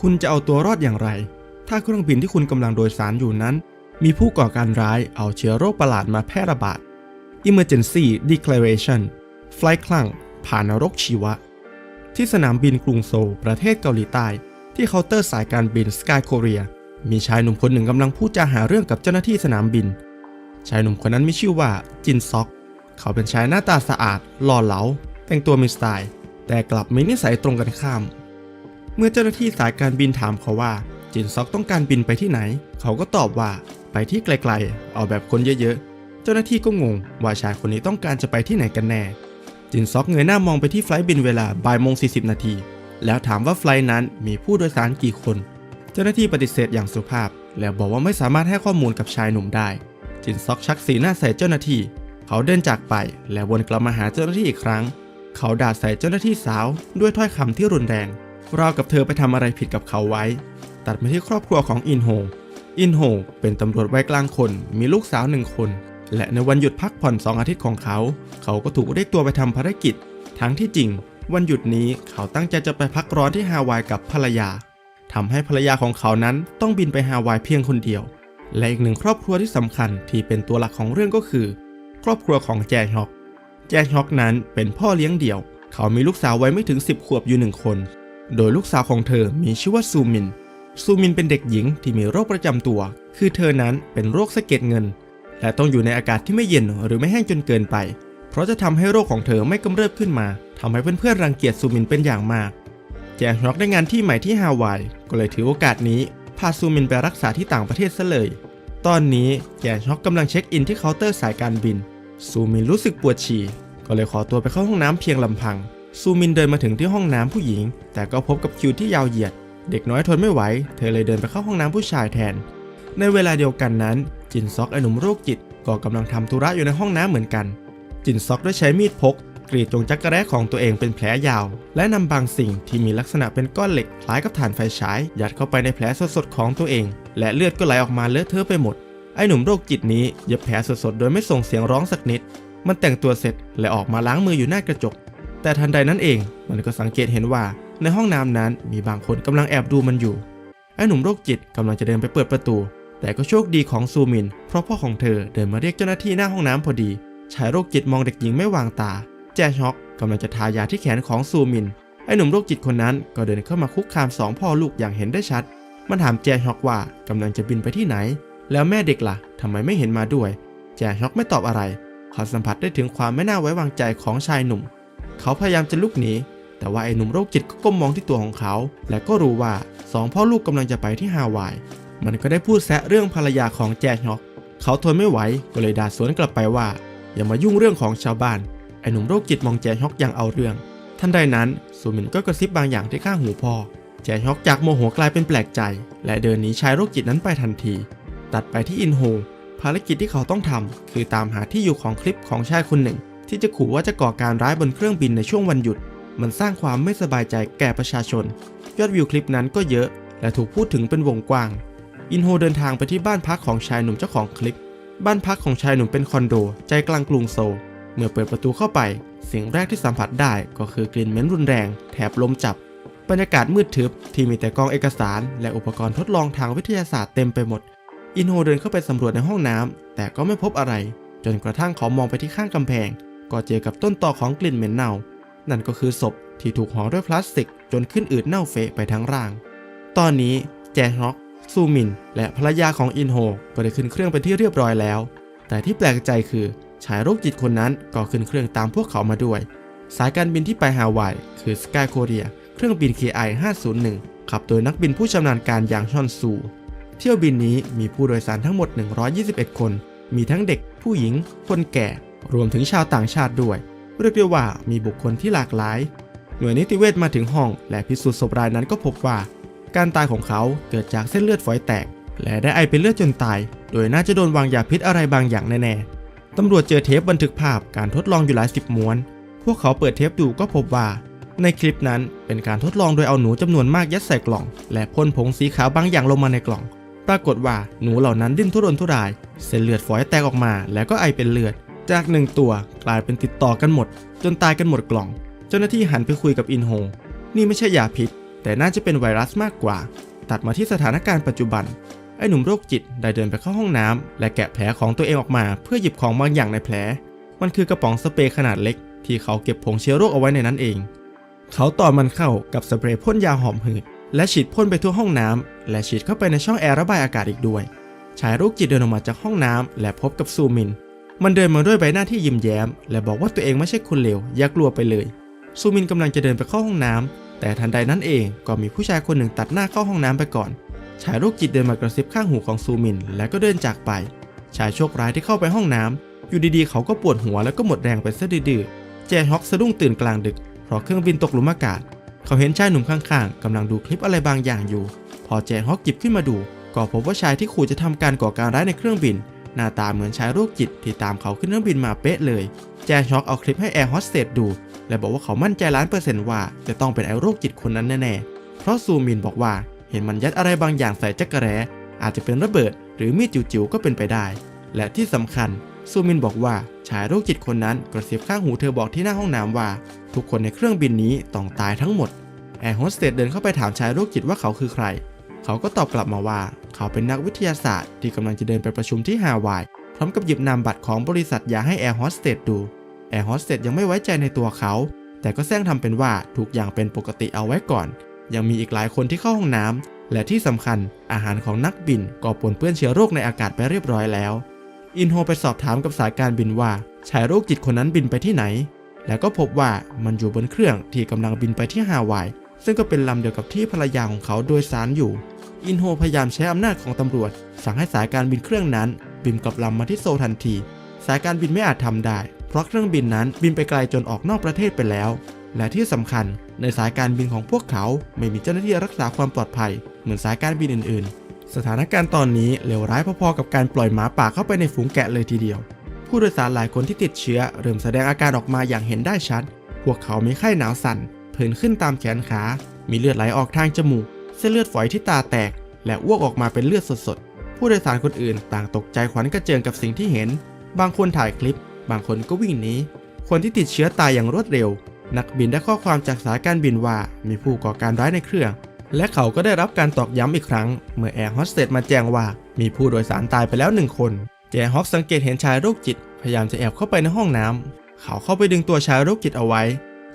คุณจะเอาตัวรอดอย่างไร ถ้าเครื่องบินที่คุณกำลังโดยสารอยู่นั้น มีผู้ก่อการร้ายเอาเชื้อโรคประหลาดมาแพร่ระบาด Emergency Declaration ไฟล์คลั่ง ผ่านนรกชีวะ ที่สนามบินกรุงโซลประเทศเกาหลีใต้ ที่เคาน์เตอร์สายการบินสกายโคเรียมีชายหนุ่มคนหนึ่งกำลังพูดจาหาเรื่องกับเจ้าหน้าที่สนามบิน ชายหนุ่มคนนั้นมีชื่อว่าจินซอก เขาเป็นชายหน้าตาสะอาด หล่อเหลา แต่งตัวมีสไตล์ แต่กลับมีนิสัยตรงกันข้าม เมื่อเจ้าหน้าที่สายการบินถามเขาว่า จินซอกต้องการบินไปที่ไหน เขาก็ตอบว่าไปที่ไกลๆ เอาแบบคนเยอะๆ เจ้าหน้าที่ก็งงว่าชายคนนี้ต้องการจะไปที่ไหนกันแน่ จินซอกเงยหน้ามองไปที่ไฟล์บินเวลาบ่ายโมง40นาที แล้วถามว่าไฟล์นั้นมีผู้โดยสารกี่คน เจ้าหน้าที่ปฏิเสธอย่างสุภาพ แล้วบอกว่าไม่สามารถให้ข้อมูลกับชายหนุ่มได้ จินซอกชักสีหน้าใส่เจ้าหน้าที่ เขาเดินจากไป และวนกลับมาหาเจ้าหน้าที่อีกครั้ง เขาด่าใส่เจ้าหน้าที่สาวด้วยถ้อยคำที่รุนแรง ราวกับเธอไปทำอะไรผิดกับเขาไว้ ตัดมาที่ครอบครัวของอินโฮ อินโฮเป็นตำรวจวัยกลางคน มีลูกสาวหนึ่งคน และในวันหยุดพักผ่อนสองอาทิตย์ของเขา เขาก็ถูกเรียกตัวไปทำภารกิจ ทั้งที่จริง วันหยุดนี้เขาตั้งใจจะไปพักร้อนที่ฮาวายกับภรรยาทำให้ภรรยาของเขานั้นต้องบินไปฮาวายเพียงคนเดียว และอีกหนึ่งครอบครัวที่สำคัญที่เป็นตัวหลักของเรื่องก็คือ ครอบครัวของแจฮอกแจฮอกนั้นเป็นพ่อเลี้ยงเดี่ยว เขามีลูกสาวไว้ไม่ถึง 10 ขวบอยู่หนึ่งคน โดยลูกสาวของเธอมีชื่อว่าซูมิน ซูมินเป็นเด็กหญิงที่มีโรคประจำตัว คือเธอนั้นเป็นโรคสะเก็ดเงิน และต้องอยู่ในอากาศที่ไม่เย็นหรือไม่แห้งจนเกินไป เพราะจะทำให้โรคของเธอไม่กำเริบขึ้นมาทำให้เพื่อนๆรังเกียจซูมินเป็นอย่างมาก แจฮอกได้งานที่ใหม่ที่ฮาวาย ก็เลยถือโอกาสนี้พาซูมินไปรักษาที่ต่างประเทศซะเลย ตอนนี้แจฮอกกำลังเช็คอินที่เคาน์เตอร์สายการบิน ซูมินรู้สึกปวดฉี่ ก็เลยขอตัวไปเข้าห้องน้ำเพียงลำพัง ซูมินเดินมาถึงที่ห้องน้ำผู้หญิง แต่ก็พบกับคิวที่ยาวเหยียด เด็กน้อยทนไม่ไหว เธอเลยเดินไปเข้าห้องน้ำผู้ชายแทน ในเวลาเดียวกันนั้น จินซอกไอหนุ่มโรคจิตก็กำลังทำธุระอยู่ในห้องน้ำเหมือนกัน จินซอกได้ใช้มีดพก กรีดตรงจักรแร้ของตัวเองเป็นแผลยาว และนำบางสิ่งที่มีลักษณะเป็นก้อนเหล็กคล้ายกับถ่านไฟฉาย ยัดเข้าไปในแผลสดๆของตัวเอง และเลือดก็ไหลออกมาเลอะเทอะไปหมดไอหนุ่มโรคจิตนี้เย็บแผลสดๆโดยไม่ส่งเสียงร้องสักนิด มันแต่งตัวเสร็จและออกมาล้างมืออยู่หน้ากระจก แต่ทันใดนั้นเองมันก็สังเกตเห็นว่าในห้องน้ำนั้นมีบางคนกำลังแอบดูมันอยู่ ไอ้หนุ่มโรคจิตกำลังจะเดินไปเปิดประตู แต่ก็โชคดีของซูมิน เพราะพ่อของเธอเดินมาเรียกเจ้าหน้าที่หน้าห้องน้ำพอดี ชายโรคจิตมองเด็กหญิงไม่วางตา แจช็อกกำลังจะทายาที่แขนของซูมิน ไอ้หนุ่มโรคจิตคนนั้นก็เดินเข้ามาคุกคามสองพ่อลูกอย่างเห็นได้ชัด มันถามแจช็อกว่ากำลังจะบินไปที่ไหน แล้วแม่เด็กล่ะทำไมไม่เห็นมาด้วย แจช็อกไม่ตอบอะไรเขาสัมผัสได้ถึงความไม่น่าไว้วางใจของชายหนุ่ม เขาพยายามจะลุกหนี แต่ว่าไอ้หนุ่มโรคจิตก็ก้มมองที่ตัวของเขา และก็รู้ว่าสองพ่อลูกกำลังจะไปที่ฮาวาย มันก็ได้พูดแซะเรื่องภรรยาของแจช็อก เขาทนไม่ไหวก็เลยด่าสวนกลับไปว่า อย่ามายุ่งเรื่องของชาวบ้าน ไอ้หนุ่มโรคจิตมองแจช็อกอย่างเอาเรื่อง ทันใดนั้นซูมินก็กระซิบบางอย่างที่ข้างหูพ่อ แจช็อกจากโมโหกลายเป็นแปลกใจ และเดินหนีชายโรคจิตนั้นไปทันที ตัดไปที่อินโฮภารกิจที่เขาต้องทำคือตามหาที่อยู่ของคลิปของชายคนหนึ่ง ที่จะขู่ว่าจะก่อการร้ายบนเครื่องบินในช่วงวันหยุด มันสร้างความไม่สบายใจแก่ประชาชน ยอดวิวคลิปนั้นก็เยอะ และถูกพูดถึงเป็นวงกว้าง อินโฮเดินทางไปที่บ้านพักของชายหนุ่มเจ้าของคลิป บ้านพักของชายหนุ่มเป็นคอนโด ใจกลางกรุงโซลเมื่อเปิดประตูเข้าไป สิ่งแรกที่สัมผัสได้ก็คือกลิ่นเหม็นรุนแรง แถบลมจับ บรรยากาศมืดทึบที่มีแต่กองเอกสาร และอุปกรณ์ทดลองทางวิทยาศาสตร์เต็มไปหมด อินโฮเดินเข้าไปสำรวจในห้องน้ำแต่ก็ไม่พบอะไร จนกระทั่งเขามองไปที่ข้างกำแพง ก็เจอกับต้นตอของกลิ่นเหม็นเน่า นั่นก็คือศพที่ถูกห่อด้วยพลาสติกจนขึ้นอืดเน่าเฟะไปทั้งร่าง ตอนนี้แจฮอกซูมิน และภรรยาของอินโฮก็ได้ขึ้นเครื่องเป็นที่เรียบร้อยแล้ว แต่ที่แปลกใจคือชายโรคจิตคนนั้นก็ขึ้นเครื่องตามพวกเขามาด้วย สายการบินที่ไปฮาวายคือสกายโคเรียเครื่องบิน KI 501ขับโดยนักบินผู้ชำนาญการอย่างชอนซู เที่ยวบินนี้มีผู้โดยสารทั้งหมด 121 คน มีทั้งเด็กผู้หญิง คนแก่ รวมถึงชาวต่างชาติด้วย เรียกได้ว่ามีบุคคลที่หลากหลาย หน่วยนิติเวชมาถึงห้อง และพิสูจน์ศพรายนั้นก็พบว่า การตายของเขาเกิดจากเส้นเลือดฝอยแตก และได้ไอเป็นเลือดจนตาย โดยน่าจะโดนวางยาพิษอะไรบางอย่างแน่ๆตำรวจเจอเทปบันทึกภาพการทดลองอยู่หลายสิบม้วน พวกเขาเปิดเทปดูก็พบว่า ในคลิปนั้นเป็นการทดลองโดยเอาหนูจำนวนมากยัดใส่กล่อง และพ่นผงสีขาวบางอย่างลงมาในกล่อง ปรากฏว่าหนูเหล่านั้นดิ้นทุรนทุราย เส้นเลือดฝอยแตกออกมา แล้วก็ไอเป็นเลือด จากหนึ่งตัวกลายเป็นติดต่อกันหมด จนตายกันหมดกล่อง เจ้าหน้าที่หันไปคุยกับอินโฮ นี่ไม่ใช่ยาพิษ แต่น่าจะเป็นไวรัสมากกว่า ตัดมาที่สถานการณ์ปัจจุบัน ไอ้หนุ่มโรคจิตได้เดินไปเข้าห้องน้ำและแกะแผลของตัวเองออกมา เพื่อหยิบของบางอย่างในแผล มันคือกระป๋องสเปรย์ขนาดเล็ก ที่เขาเก็บผงเชื้อโรคเอาไว้ในนั้นเอง เขาต่อมันเข้ากับสเปรย์พ่นยาหอมหืดและฉีดพ่นไปทั่วห้องน้ำและฉีดเข้าไปในช่องแอร์ระบายอากาศอีกด้วย ชายโรคจิตเดินออกมาจากห้องน้ำและพบกับซูมิน มันเดินมาด้วยใบหน้าที่ยิ้มแย้ม และบอกว่าตัวเองไม่ใช่คนเลวอย่ากลัวไปเลย ซูมินกำลังจะเดินไปเข้าห้องน้ำแต่ทันใดนั้นเองก็มีผู้ชายคนหนึ่งตัดหน้าเข้าห้องน้ำไปก่อน ชายโรคจิตเดินมากระซิบข้างหูของซูมิน แล้วก็เดินจากไป ชายโชคร้ายที่เข้าไปห้องน้ำอยู่ดีๆเขาก็ปวดหัวแล้วก็หมดแรงไปซะดื้อแจฮอกสะดุ้งตื่นกลางดึกเพราะเครื่องบินตกหลุมอากาศ เขาเห็นชายหนุ่มข้างๆกำลังดูคลิปอะไรบางอย่างอยู่ พอแจฮอกหยิบขึ้นมาดู ก็พบว่าชายที่ขู่จะทำการก่อการร้ายในเครื่องบิน หน้าตาเหมือนชายโรคจิตที่ตามเขาขึ้นเครื่องบินมาเป๊ะเลย แจฮอกเอาคลิปให้แอร์โฮสเตสดู และบอกว่าเขามั่นใจล้านเปอร์เซนต์ว่าจะต้องเป็นไอ้โรคจิตคนนั้นแน่ๆ เพราะซูมินบอกว่าเห็นมันยัดอะไรบางอย่างใส่จักรแร้อาจจะเป็นระเบิด หรือมีดจิ๋วๆก็เป็นไปได้ และที่สำคัญซูมินบอกว่าชายโรคจิตคนนั้นกระซิบข้างหูเธอบอกที่หน้าห้องน้ำว่า ทุกคนในเครื่องบินนี้ต้องตายทั้งหมดแอร์โฮสเตสเดินเข้าไปถามชายโรคจิตว่าเขาคือใคร เขาก็ตอบกลับมาว่า เขาเป็นนักวิทยาศาสตร์ที่กำลังจะเดินไปประชุมที่ฮาวาย พร้อมกับหยิบนามบัตรของบริษัทยาให้แอร์โฮสเตสดู แอร์โฮสเตสยังไม่ไว้ใจในตัวเขา แต่ก็แซงทำเป็นว่าทุกอย่างเป็นปกติเอาไว้ก่อน ยังมีอีกหลายคนที่เข้าห้องน้ำ และที่สำคัญอาหารของนักบินก็ปนเปื้อนเชื้อโรคในอากาศไปเรียบร้อยแล้ว อินโฮไปสอบถามกับสายการบินว่าชายโรคจิตคนนั้นบินไปที่ไหน แล้วก็พบว่ามันอยู่บนเครื่องที่กำลังบินไปที่ฮาวาย ซึ่งก็เป็นลำเดียวกับที่ภรรยาของเขาโดยสารอยู่ อินโฮพยายามใช้อำนาจของตำรวจ สั่งให้สายการบินเครื่องนั้น บินกลับลำมาที่โซลทันที สายการบินไม่อาจทำได้ เพราะเครื่องบินนั้นบินไปไกลจนออกนอกประเทศไปแล้ว และที่สำคัญในสายการบินของพวกเขาไม่มีเจ้าหน้าที่รักษาความปลอดภัย เหมือนสายการบินอื่น ๆ สถานการณ์ตอนนี้เลวร้ายพอๆกับการปล่อยหมาป่าเข้าไปในฝูงแกะเลยทีเดียว ผู้โดยสารหลายคนที่ติดเชื้อเริ่มแสดงอาการออกมาอย่างเห็นได้ชัด พวกเขามีไข้หนาวสั่น ผื่นขึ้นตามแขนขา มีเลือดไหลออกทางจมูก เส้นเลือดฝอยที่ตาแตก และอ้วกออกมาเป็นเลือดสดๆ ผู้โดยสารคนอื่นต่างตกใจขวัญกระเจิงกับสิ่งที่เห็น บางคนถ่ายคลิป บางคนก็วิ่งหนี คนที่ติดเชื้อตายอย่างรวดเร็ว นักบินได้ข้อความจากสายการบินว่ามีผู้ก่อการร้ายในเครื่อง และเขาก็ได้รับการตอกย้ำอีกครั้ง เมื่อแอร์โฮสเตสมาแจ้งว่า มีผู้โดยสารตายไปแล้วหนึ่งคน แจฮอกสังเกตเห็นชายโรคจิต พยายามจะแอบเข้าไปในห้องน้ำเขาเข้าไปดึงตัวชายโรคจิตเอาไว้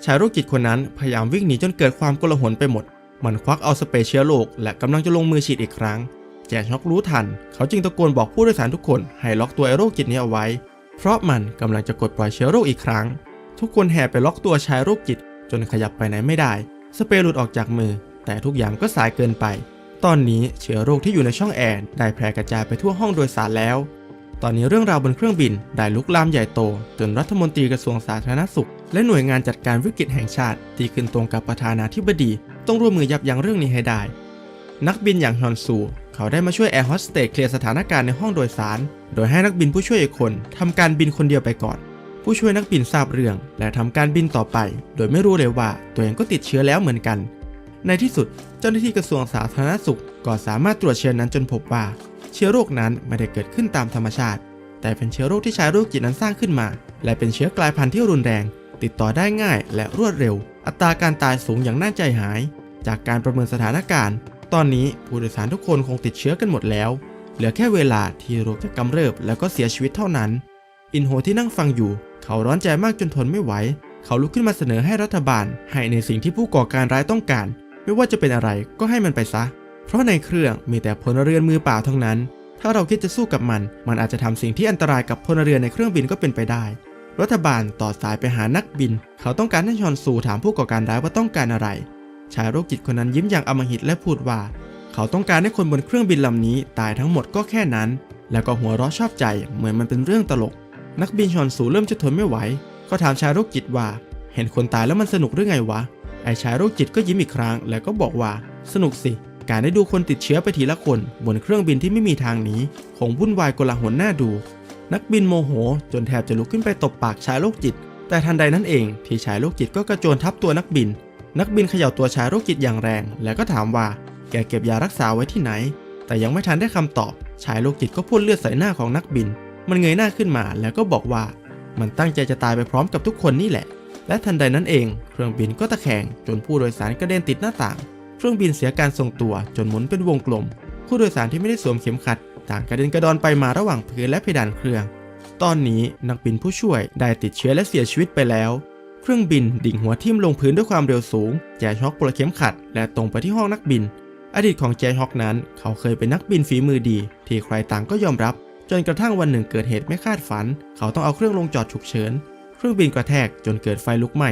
ชายโรคจิตคนนั้นพยายามวิ่งหนีจนเกิดความกลาหลไปหมด มันควักเอาสเปรย์เชื้อโรคและกำลังจะลงมือฉีดอีกครั้ง แจฮอกรู้ทัน เขาจึงตะโกนบอกผู้โดยสารทุกคนให้ล็อกตัวไอ้โรคจิตนี้เอาไว้ เพราะมันกำลังจะกดปล่อยเชื้อโรคอีกครั้ง ทุกคนแห่ไปล็อกตัวชายโรคจิต จนขยับไปไหนไม่ได้ สเปรย์หลุดออกจากมือ แต่ทุกอย่างก็สายเกินไป ตอนนี้เชื้อโรคที่อยู่ในช่องแอร์ได้แพร่กระจายไปทั่วห้องโดยสารแล้ว ตอนนี้เรื่องราวบนเครื่องบินได้ลุกลามใหญ่โต จนรัฐมนตรีกระทรวงสาธารณสุข และหน่วยงานจัดการวิกฤตแห่งชาติ ที่ขึ้นตรงกับประธานาธิบดี ต้องร่วมมือยับยั้งเรื่องนี้ให้ได้ นักบินอย่างฮอนซู เขาได้มาช่วยแอร์โฮสเตสเคลียร์สถานการณ์ในห้องโดยสาร โดยให้นักบินผู้ช่วยอีกคนทำการบินคนเดียวไปก่อน ผู้ช่วยนักบินทราบเรื่อง และทำการบินต่อไป โดยไม่รู้เลยว่าตัวเองก็ติดเชื้อแล้วเหมือนกัน ในที่สุดเจ้าหน้าที่กระทรวงสาธารณสุขก็สามารถตรวจเชื้อนั้นจนพบว่า เชื้อโรคนั้นไม่ได้เกิดขึ้นตามธรรมชาติ แต่เป็นเชื้อโรคที่ชายโรคจิตนั้นสร้างขึ้นมา และเป็นเชื้อกลายพันธุ์ที่รุนแรง ติดต่อได้ง่ายและรวดเร็ว อัตราการตายสูงอย่างน่าใจหาย จากการประเมินสถานการณ์ ตอนนี้ผู้โดยสารทุกคนคงติดเชื้อกันหมดแล้ว เหลือแค่เวลาที่โรคจะกำเริบแล้วก็เสียชีวิตเท่านั้น อินโฮที่นั่งฟังอยู่ เขาร้อนใจมากจนทนไม่ไหว เขาลุกขึ้นมาเสนอให้รัฐบาล ให้ในสิ่งที่ผู้ก่อการร้ายต้องการ ไม่ว่าจะเป็นอะไรก็ให้มันไปซะ เพราะในเครื่องมีแต่พลเรือนมือเปล่าทั้งนั้น ถ้าเราคิดจะสู้กับมัน มันอาจจะทำสิ่งที่อันตรายกับพลเรือนในเครื่องบินก็เป็นไปได้ รัฐบาลต่อสายไปหานักบิน เขาต้องการให้ชอนซูถามผู้ก่อการร้ายว่าต้องการอะไร ชายโรคจิตคนนั้นยิ้มอย่างอำมหิตและพูดว่า เขาต้องการให้คนบนเครื่องบินลำนี้ตายทั้งหมดก็แค่นั้น แล้วก็หัวเราะชอบใจเหมือนมันเป็นเรื่องตลก นักบินชอนซูเริ่มจะทนไม่ไหวเขาถามชายโรคจิตว่า เห็นคนตายแล้วมันสนุกหรือไงวะ ไอชายโรคจิตก็ยิ้มอีกครั้ง แล้วก็บอกว่า สนุกสิ การได้ดูคนติดเชื้อไปทีละคน บนเครื่องบินที่ไม่มีทางหนีคงวุ่นวายกลาหลหน้าดู นักบินโมโห จนแทบจะลุกขึ้นไปตบปากชายโรคจิต แต่ทันใดนั้นเองที่ชายโรคจิตก็กระโจนทับตัวนักบิน นักบินเขย่าตัวชายโรคจิตอย่างแรง แล้วก็ถามว่า แกเก็บยารักษาไว้ที่ไหน แต่ยังไม่ทันได้คำตอบ ชายโรคจิตก็พ่นเลือดใส่หน้าของนักบิน มันเงยหน้าขึ้นมาแล้วก็บอกว่า มันตั้งใจจะตายไปพร้อมกับทุกคนนี่แหละ และทันใดนั้นเอง เครื่องบินก็ตะแคงจนผู้โดยสารกระเด็นติดหน้าต่าง เครื่องบินเสียการทรงตัวจนหมุนเป็นวงกลม ผู้โดยสารที่ไม่ได้สวมเข็มขัด ต่างกระเด็นกระดอนไปมาระหว่างพื้นและเพดานเครื่อง ตอนนี้นักบินผู้ช่วยได้ติดเชื้อและเสียชีวิตไปแล้ว เครื่องบินดิ่งหัวทิ่มลงพื้นด้วยความเร็วสูง แจช็อกปลดเข็มขัด และตรงไปที่ห้องนักบิน อดีตของแจฮอกนั้น เขาเคยเป็นนักบินฝีมือดี ที่ใครต่างก็ยอมรับ จนกระทั่งวันหนึ่งเกิดเหตุไม่คาดฝัน เขาต้องเอาเครื่องลงจอดฉุกเฉิน เครื่องบินกระแทกจนเกิดไฟลุกไหม้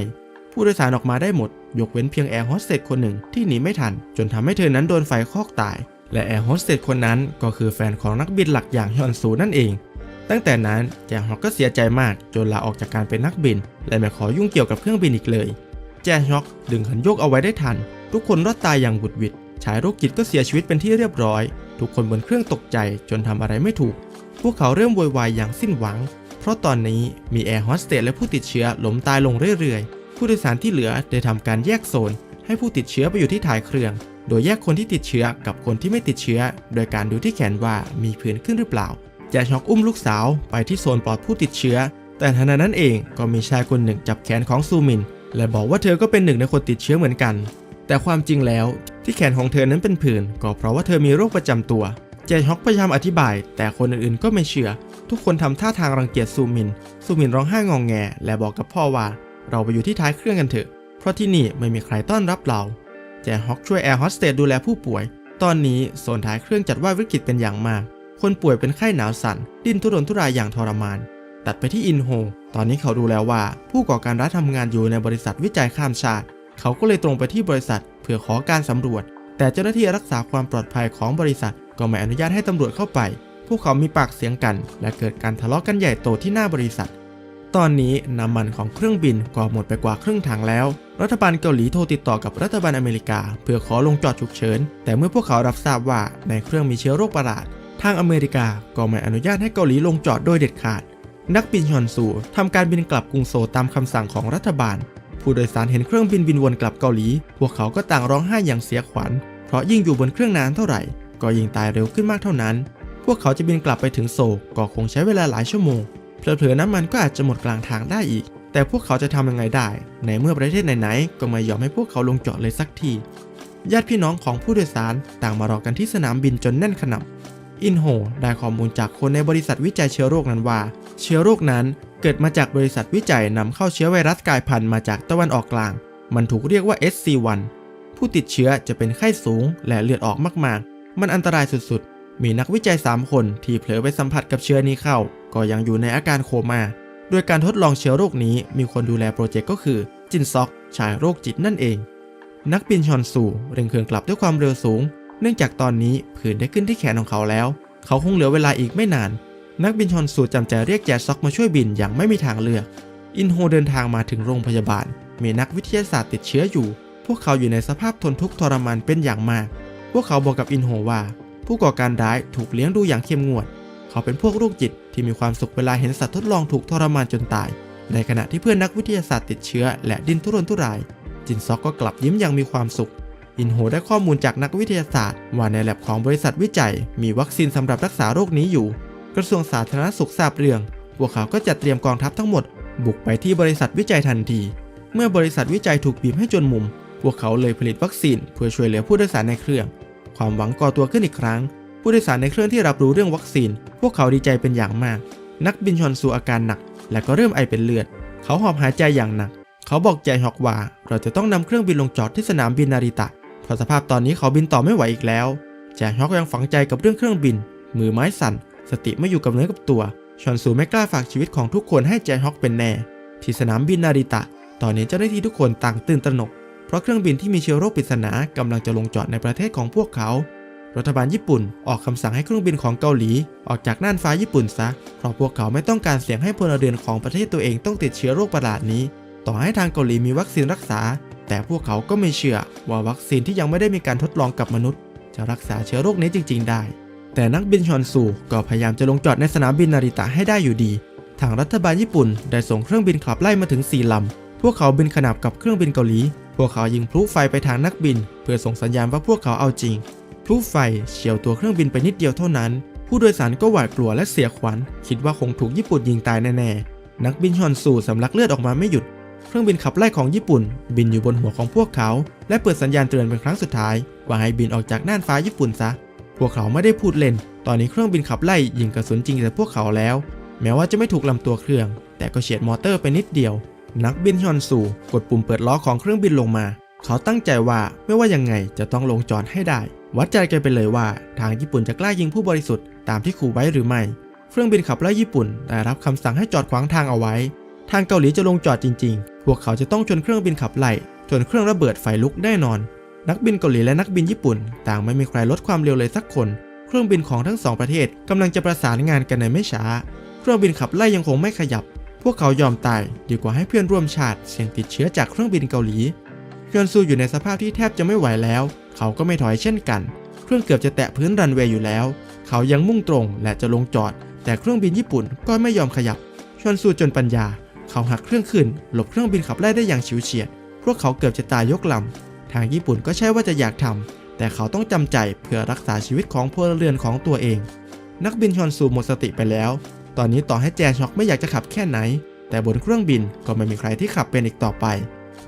ผู้โดยสารออกมาได้หมด ยกเว้นเพียงแอร์โฮสเตสคนหนึ่งที่หนีไม่ทัน จนทำให้เธอนั้นโดนไฟคอกตาย และแอร์โฮสเตสคนนั้นก็คือแฟนของนักบินหลักอย่างฮยอนซูนั่นเอง ตั้งแต่นั้นแจฮอกก็เสียใจมากจนลาออกจากการเป็นนักบิน และไม่ขอยุ่งเกี่ยวกับเครื่องบินอีกเลย แจฮอกดึงขันโยกเอาไว้ได้ทัน ทุกคนรอดตายอย่างบุดหวิดชายโรคจิตก็เสียชีวิตเป็นที่เรียบร้อย ทุกคนบนเครื่องตกใจจนทำอะไรไม่ถูก พวกเขาเริ่มโวยวายอย่างสิ้นหวัง เพราะตอนนี้มีแอร์โฮสเตสและผู้ติดเชื้อล้มตายลงเรื่อยๆ ผู้โดยสารที่เหลือได้ทำการแยกโซน ให้ผู้ติดเชื้อไปอยู่ที่ท้ายเครื่อง โดยแยกคนที่ติดเชื้อกับคนที่ไม่ติดเชื้อ โดยการดูที่แขนว่ามีผื่นขึ้นหรือเปล่าแจช็อกอุ้มลูกสาวไปที่โซนปลอดผู้ติดเชื้อ แต่ทันใดนั้นเองก็มีชายคนหนึ่งจับแขนของซูมิน และบอกว่าเธอก็เป็นหนึ่งในคนติดเชื้อเหมือนกัน แต่ความจริงแล้วที่แขนของเธอนั้นเป็นผื่นก็เพราะว่าเธอมีโรคประจำตัวแจฮอกพยายามอธิบาย แต่คนอื่นๆก็ไม่เชื่อ ทุกคนทำท่าทางรังเกียจซูมิน ซูมินร้องไห้งองแง และบอกกับพ่อว่า เราไปอยู่ที่ท้ายเครื่องกันเถอะ เพราะที่นี่ไม่มีใครต้อนรับเรา แจฮอกช่วยแอร์โฮสเตสดูแลผู้ป่วย ตอนนี้โซนท้ายเครื่องจัดว่าวิกฤตเป็นอย่างมาก คนป่วยเป็นไข้หนาวสั่น ดิ้นทุรนทุรายอย่างทรมาน ตัดไปที่อินโฮ ตอนนี้เขารู้แล้วว่า ผู้ก่อการร้ายทำงานอยู่ในบริษัทวิจัยข้ามชาติ เขาก็เลยตรงไปที่บริษัทเพื่อขอการสำรวจ แต่เจ้าหน้าที่รักษาความปลอดภัยของบริษัทก็ไม่อนุญาตให้ตำรวจเข้าไป พวกเขามีปากเสียงกัน และเกิดการทะเลาะกันใหญ่โตที่หน้าบริษัท ตอนนี้น้ำมันของเครื่องบินก็หมดไปกว่าครึ่งถังแล้ว รัฐบาลเกาหลีโทรติดต่อกับรัฐบาลอเมริกา เพื่อขอลงจอดฉุกเฉิน แต่เมื่อพวกเขารับทราบว่าในเครื่องมีเชื้อโรคประหลาด ทางอเมริกาก็ไม่อนุญาตให้เกาหลีลงจอดโดยเด็ดขาด นักบินฮอนซูทำการบินกลับกรุงโซลตามคำสั่งของรัฐบาล ผู้โดยสารเห็นเครื่องบินบินวนกลับเกาหลี พวกเขาก็ต่างร้องไห้อย่างเสียขวัญ เพราะยิ่งอยู่บนเครื่องนานเท่าไหร่ ก็ยิ่งตายเร็วขึ้นมากเท่านั้น พวกเขาจะบินกลับไปถึงโซก็คงใช้เวลาหลายชั่วโมงเผลอๆน้ำมันก็อาจจะหมดกลางทางได้อีก แต่พวกเขาจะทำยังไงได้ ในเมื่อประเทศไหนๆก็ไม่ยอมให้พวกเขาลงจอดเลยสักทีญาติพี่น้องของผู้โดยสารต่างมารอกันที่สนามบินจนแน่นขนาบอินโฮได้ข้อมูลจากคนในบริษัทวิจัยเชื้อโรคนั้นว่า เชื้อโรคนั้นเกิดมาจากบริษัทวิจัยนำเข้าเชื้อไวรัสกลายพันธุ์มาจากตะวันออกกลาง มันถูกเรียกว่า SC1 ผู้ติดเชื้อจะเป็นไข้สูงและเลือดออกมากๆ มันอันตรายสุดๆ มีนักวิจัย 3 คนที่เผลอไปสัมผัสกับเชื้อนี้เข้า ก็ยังอยู่ในอาการโคม่าโดยการทดลองเชื้อโรคนี้มีคนดูแลโปรเจกต์ก็คือ จินซอก ชายโรคจิตนั่นเอง นักบินชอนซูเร่งเครื่องกลับด้วยความเร็วสูง เนื่องจากตอนนี้ผื่นได้ขึ้นที่แขนของเขาแล้ว เขาคงเหลือเวลาอีกไม่นาน นักบินชอนซูจำใจเรียกแจซอกมาช่วยบินอย่างไม่มีทางเลือก อินโฮเดินทางมาถึงโรงพยาบาล มีนักวิทยาศาสตร์ติดเชื้ออยู่ พวกเขาอยู่ในสภาพทนทุกข์ทรมานเป็นอย่างมาก พวกเขาบอกกับอินโฮว่า ผู้ก่อการร้ายถูกเลี้ยงดูอย่างเข้มงวด เขาเป็นพวกโรคจิตที่มีความสุขเวลาเห็นสัตว์ทดลองถูกทรมานจนตาย ในขณะที่เพื่อนนักวิทยาศาสตร์ติดเชื้อและดิ้นทุรนทุราย จินซอกก็กลับยิ้มอย่างมีความสุข อินโฮได้ข้อมูลจากนักวิทยาศาสตร์ ว่าในแลบของบริษัทวิจัย มีวัคซีนสำหรับรักษาโรคนี้อยู่ กระทรวงสาธารณสุขทราบเรื่อง พวกเขาก็จัดเตรียมกองทัพทั้งหมด บุกไปที่บริษัทวิจัยทันที เมื่อบริษัทวิจัยถูกบีบให้จนมุม พวกเขาเลยผลิตวัคซีนเพื่อช่วยเหลือผู้โดยสารในเครื่อง ความหวังก่อตัวขึ้นอีกครั้ง ผู้โดยสารในเครื่องที่รับรู้เรื่องวัคซีน พวกเขาดีใจเป็นอย่างมาก นักบินชอนซูอาการหนัก และก็เริ่มไอเป็นเลือด เขาหอบหายใจอย่างหนัก เขาบอกใจฮอกว่า เราจะต้องนำเครื่องบินลงจอดที่สนามบินนาริตะเพราะสภาพตอนนี้เขาบินต่อไม่ไหวอีกแล้วแจฮอกยังฝังใจกับเรื่องเครื่องบิน มือไม้สั่น สติไม่อยู่กับเนื้อกับตัวชอนซูไม่กล้าฝากชีวิตของทุกคนให้แจฮอกเป็นแน่ ที่สนามบินนาริตะ ตอนนี้เจ้าหน้าที่ทุกคนต่างตื่นตระหนก ราะเครื่องบินที่มีเชื้อโรคปริศนากำลังจะลงจอดในประเทศของพวกเขา รัฐบาลญี่ปุ่นออกคำสั่งให้เครื่องบินของเกาหลี ออกจากน่านฟ้าญี่ปุ่นซะ เพราะพวกเขาไม่ต้องการเสี่ยงให้พลเรือนของประเทศตัวเองต้องติดเชื้อโรคประหลาดนี้ ต่อให้ทางเกาหลีมีวัคซีนรักษา แต่พวกเขาก็ไม่เชื่อว่าวัคซีนที่ยังไม่ได้มีการทดลองกับมนุษย์ จะรักษาเชื้อโรคนี้จริง ๆ ได้ แต่นักบินชอนซูก็พยายามจะลงจอดในสนามบินนาริตะให้ได้อยู่ดี ทางรัฐบาลญี่ปุ่นได้ส่งเครื่องบินขับไล่มาถึง4ลำพวกเขาบินขนาบกับเครื่องบินเกาหลี พวกเขายิงพลุไฟไปทางนักบิน เพื่อส่งสัญญาณว่าพวกเขาเอาจริง พลุไฟเฉียวตัวเครื่องบินไปนิดเดียวเท่านั้น ผู้โดยสารก็หวาดกลัวและเสียขวัญ คิดว่าคงถูกญี่ปุ่นยิงตายแน่ๆ นักบินชอนซูสำลักเลือดออกมาไม่หยุด เครื่องบินขับไล่ของญี่ปุ่น บินอยู่บนหัวของพวกเขา และเปิดสัญญาณเตือนเป็นครั้งสุดท้าย ว่าให้บินออกจากน่านฟ้าญี่ปุ่นซะ พวกเขาไม่ได้พูดเล่น ตอนนี้เครื่องบินขับไล่ยิงกระสุนจริงใส่พวกเขาแล้ว แม้ว่าจะไม่ถูกลำตัวเครื่อง แต่ก็เฉียดมอเตอร์ไปนิดเดียว นักบินฮอนซูกดปุ่มเปิดล้อของเครื่องบินลงมา เขาตั้งใจว่าไม่ว่ายังไงจะต้องลงจอดให้ได้ วัดใจกันไปเลยว่า ทางญี่ปุ่นจะกล้ายิงผู้บริสุทธิ์ตามที่ขู่ไว้หรือไม่ เครื่องบินขับไล่ญี่ปุ่นได้รับคำสั่งให้จอดขวางทางเอาไว้ ทางเกาหลีจะลงจอดจริง ๆ พวกเขาจะต้องชนเครื่องบินขับไล่จนเครื่องระเบิดไฟลุกแน่นอน นักบินเกาหลีและนักบินญี่ปุ่น ต่างไม่มีใครลดความเร็วเลยสักคน เครื่องบินของทั้งสองประเทศกำลังจะประสานงานกันในไม่ช้า เครื่องบินขับไล่ยังคงไม่ขยับ พวกเขายอมตายดีกว่าให้เพื่อนร่วมชาติเสี่ยงติดเชื้อจากเครื่องบินเกาหลียอนซูอยู่ในสภาพที่แทบจะไม่ไหวแล้ว เขาก็ไม่ถอยเช่นกัน เครื่องเกือบจะแตะพื้นรันเวย์อยู่แล้ว เขายังมุ่งตรงและจะลงจอด แต่เครื่องบินญี่ปุ่นก็ไม่ยอมขยับชวนซูจนปัญญา เขาหักเครื่องขึ้น หลบเครื่องบินขับไล่ได้อย่างฉิวเฉียด พวกเขาเกือบจะตายยกลำ ทางญี่ปุ่นก็ใช่ว่าจะอยากทำแต่เขาต้องจำใจเพื่อรักษาชีวิตของพลเรือนของตัวเอง นักบินชอนซูหมดสติไปแล้ว ตอนนี้ต่อให้แจช็อกไม่อยากจะขับแค่ไหน แต่บนเครื่องบินก็ไม่มีใครที่ขับเป็นอีกต่อไป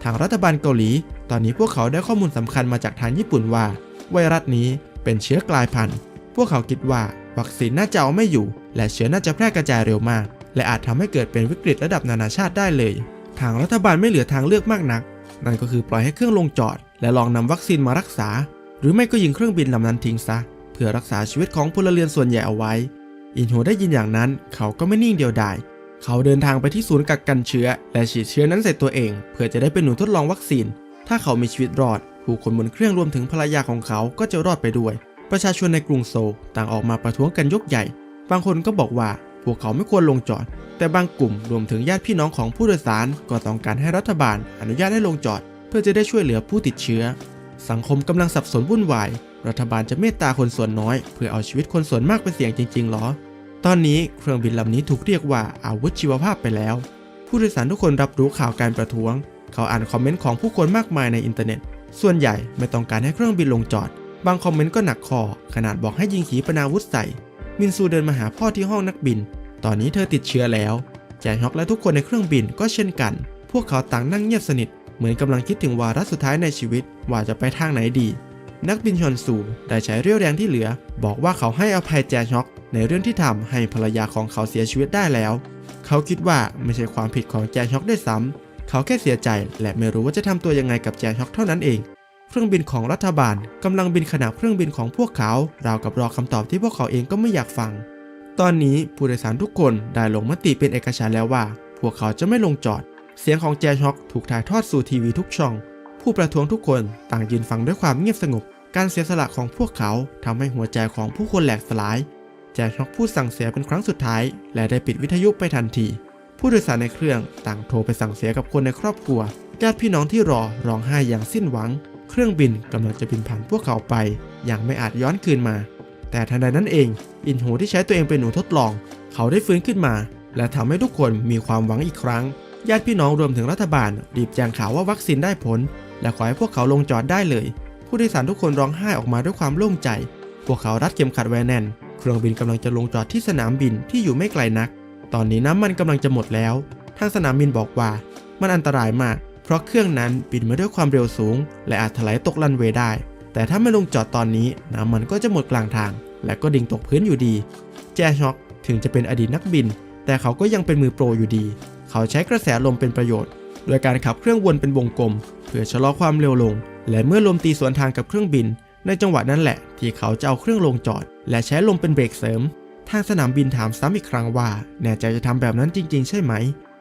ทางรัฐบาลเกาหลี ตอนนี้พวกเขาได้ข้อมูลสำคัญมาจากทางญี่ปุ่นว่า ไวรัสนี้เป็นเชื้อกลายพันธุ์ พวกเขาคิดว่าวัคซีนน่าจะเอาไม่อยู่ และเชื้อน่าจะแพร่กระจายเร็วมาก และอาจทำให้เกิดเป็นวิกฤตระดับนานาชาติได้เลย ทางรัฐบาลไม่เหลือทางเลือกมากนัก นั่นก็คือปล่อยให้เครื่องลงจอด และลองนำวัคซีนมารักษา หรือไม่ก็ยิงเครื่องบินลำนั้นทิ้งซะเพื่อรักษาชีวิตของพลเรือนส่วนใหญ่เอาไว้ อินโฮได้ยินอย่างนั้นเขาก็ไม่นิ่งเดียวดายเขาเดินทางไปที่ศูนย์กักกันเชื้อ และฉีดเชื้อนั้นใส่ตัวเอง เพื่อจะได้เป็นหนูทดลองวัคซีน ถ้าเขามีชีวิตรอด ผู้คนบนเครื่องรวมถึงภรรยาของเขาก็จะรอดไปด้วย ประชาชนในกรุงโซลต่างออกมาประท้วงกันยกใหญ่ บางคนก็บอกว่าพวกเขาไม่ควรลงจอด แต่บางกลุ่มรวมถึงญาติพี่น้องของผู้โดยสารก็ต้องการให้รัฐบาล อนุญาตให้ลงจอด เพื่อจะได้ช่วยเหลือผู้ติดเชื้อ สังคมกำลังสับสนวุ่นวาย รัฐบาลจะเมตตาคนส่วนน้อย เพื่อเอาชีวิตคนส่วนมากไปเสี่ยงจริงๆหรอ ตอนนี้เครื่องบินลำนี้ถูกเรียกว่าอาวุธชีวภาพไปแล้ว ผู้โดยสารทุกคนรับรู้ข่าวการประท้วง เขาอ่านคอมเมนต์ของผู้คนมากมายในอินเทอร์เน็ต ส่วนใหญ่ไม่ต้องการให้เครื่องบินลงจอด บางคอมเมนต์ก็หนักคอ ขนาดบอกให้ยิงขีปนาวุธใส่ มินซูเดินมาหาพ่อที่ห้องนักบิน ตอนนี้เธอติดเชื้อแล้วแจฮอกและทุกคนในเครื่องบินก็เช่นกัน พวกเขาต่างนั่งเงียบสนิท เหมือนกำลังคิดถึงวาระสุดท้ายในชีวิตว่าจะไปทางไหนดี นักบินชอนซูได้ใช้เรี่ยวแรงที่เหลือ บอกว่าเขาให้อภัยแจฮอกในเรื่องที่ทำให้ภรรยาของเขาเสียชีวิตได้แล้ว เขาคิดว่าไม่ใช่ความผิดของแจฮอกได้วยซ้ำเขาแค่เสียใจและไม่รู้ว่าจะทำตัวยังไงกับแจฮอกเท่านั้นเอง เครื่องบินของรัฐบาลกำลังบินขนาบเครื่องบินของพวกเขาราวกับรอคำตอบที่พวกเขาเองก็ไม่อยากฟัง ตอนนี้ผู้โดยสารทุกคนได้ลงมติเป็นเอกฉันแล้วว่า พวกเขาจะไม่ลงจอด เสียงของแจช็อกถูกถ่ายทอดสู่ทีวีทุกช่อง ผู้ประท้วงทุกคนต่างยืนฟังด้วยความเงียบสงบ การเสียสละของพวกเขาทำให้หัวใจของผู้คนแหลกสลาย แจช็อกพูดสั่งเสียเป็นครั้งสุดท้าย และได้ปิดวิทยุไปทันที ผู้โดยสารในเครื่องต่างโทรไปสั่งเสียกับคนในครอบครัวญาติพี่น้องที่รอร้องไห้อย่างสิ้นหวัง เครื่องบินกำลังจะบินผ่านพวกเขาไป อย่างไม่อาจย้อนคืนมา แต่ทันใดนั้นเอง อินโฮที่ใช้ตัวเองเป็นหนูทดลอง เขาได้ฟื้นขึ้นมา และทำให้ทุกคนมีความหวังอีกครั้งญาติพี่น้องรวมถึงรัฐบาลรีบแจ้งข่าวว่าวัคซีนได้ผล และขอให้พวกเขาลงจอดได้เลย ผู้โดยสารทุกคนร้องไห้ออกมาด้วยความโล่งใจ พวกเขารัดเข็มขัดไว้แน่น เครื่องบินกำลังจะลงจอดที่สนามบินที่อยู่ไม่ไกลนัก ตอนนี้น้ำมันกำลังจะหมดแล้ว ทางสนามบินบอกว่า มันอันตรายมาก เพราะเครื่องนั้นบินมาด้วยความเร็วสูง และอาจถลายตกรันเวย์ได้ แต่ถ้าไม่ลงจอดตอนนี้น้ำมันก็จะหมดกลางทาง และก็ดิ่งตกพื้นอยู่ดี แจช็อกถึงจะเป็นอดีตนักบิน แต่เขาก็ยังเป็นมือโปรอยู่ดี เขาใช้กระแสลมเป็นประโยชน์โดยการขับเครื่องวนเป็นวงกลม เพื่อชะลอความเร็วลง และเมื่อลมตีสวนทางกับเครื่องบิน ในจังหวะนั้นแหละ ที่เขาจะเอาเครื่องลงจอด และใช้ลมเป็นเบรกเสริม ทางสนามบินถามซ้ำอีกครั้งว่า แน่ใจจะทำแบบนั้นจริง ๆ ใช่ไหม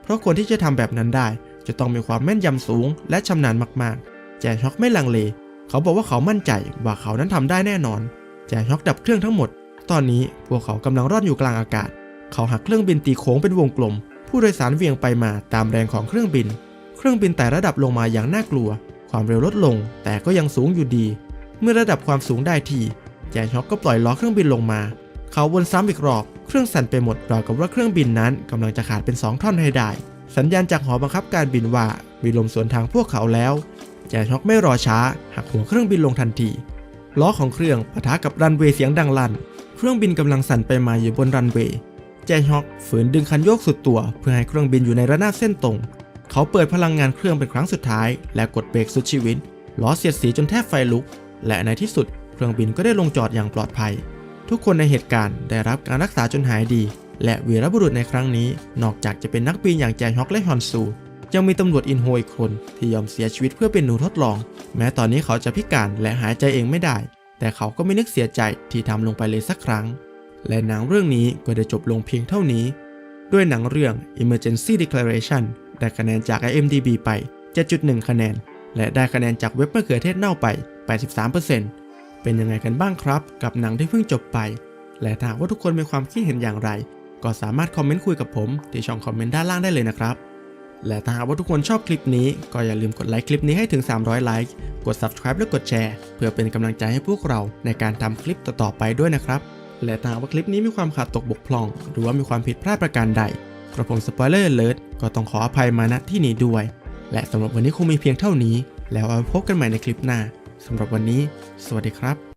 เพราะคนที่จะทำแบบนั้นได้ จะต้องมีความแม่นยำสูง และชำนาญมากๆ แจช็อกไม่ลังเล เขาบอกว่าเขามั่นใจว่าเขานั้นทำได้แน่นอน แจช็อกดับเครื่องทั้งหมด ตอนนี้พวกเขากำลังร่อนอยู่กลางอากาศ เขาหักเครื่องบินตีโค้งเป็นวงกลม ผู้โดยสารเวียงไปมาตามแรงของเครื่องบิน เครื่องบินไต่ระดับลงมาอย่างน่ากลัว ความเร็วลดลง แต่ก็ยังสูงอยู่ดี เมื่อระดับความสูงได้ทีแจช็อกก็ปล่อยล้อเครื่องบินลงมา เขาวนซ้ำอีกรอบ เครื่องสั่นไปหมดราวกับว่าเครื่องบินนั้นกำลังจะขาดเป็นสองท่อนให้ได้ สัญญาณจากหอบังคับการบินว่ามีลมสวนทางพวกเขาแล้วแจช็อกไม่รอช้า หักหัวเครื่องบินลงทันที ล้อของเครื่องปะทะกับรันเวย์เสียงดังลั่น เครื่องบินกำลังสั่นไปมาอยู่บนรันเวย์แจช็อกฝืนดึงคันโยกสุดตัว เพื่อให้เครื่องบินอยู่ในระนาบเส้นตรง เขาเปิดพลังงานเครื่องเป็นครั้งสุดท้าย และกดเบรกสุดชีวิตล้อเสียดสีจนแทบไฟลุก และในที่สุดเครื่องบินก็ได้ลงจอดอย่างปลอดภัย ทุกคนในเหตุการณ์ได้รับการรักษาจนหายดี และวีรบุรุษในครั้งนี้ นอกจากจะเป็นนักบินอย่างแจฮอกและฮอนซูยังมีตำรวจอินโฮอีกคนที่ยอมเสียชีวิตเพื่อเป็นหนูทดลอง แม้ตอนนี้เขาจะพิการและหายใจเองไม่ได้ แต่เขาก็ไม่นึกเสียใจที่ทำลงไปเลยสักครั้ง และหนังเรื่องนี้ก็ได้จบลงเพียงเท่านี้ ด้วยหนังเรื่อง Emergency Declaration ได้คะแนนจาก IMDb ไป 7.1 คะแนน และได้คะแนนจากเว็บมะเขือเทศเน่าไป 83%เป็นยังไงกันบ้างครับ กับหนังที่เพิ่งจบไป และถ้าว่าทุกคนมีความคิดเห็นอย่างไร ก็สามารถคอมเมนต์คุยกับผม ที่ช่องคอมเมนต์ด้านล่างได้เลยนะครับและถ้าหากว่าทุกคนชอบคลิปนี้ ก็อย่าลืมกดไลค์คลิปนี้ให้ถึง 300 ไลค์ กด subscribe และกดแชร์ เพื่อเป็นกำลังใจให้พวกเราในการทำคลิปต่อๆไปด้วยนะครับ และถ้าหากว่าคลิปนี้มีความขาดตกบกพร่อง หรือว่ามีความผิดพลาดประการใด กระผมสปอยเลอร์เลิศ ก็ต้องขออภัยมาณที่นี้ด้วย และสำหรับวันนี้คงมีเพียงเท่านี้ แล้วเอาพบกันใหม่ในคลิปหน้าสำหรับวันนี้ สวัสดีครับ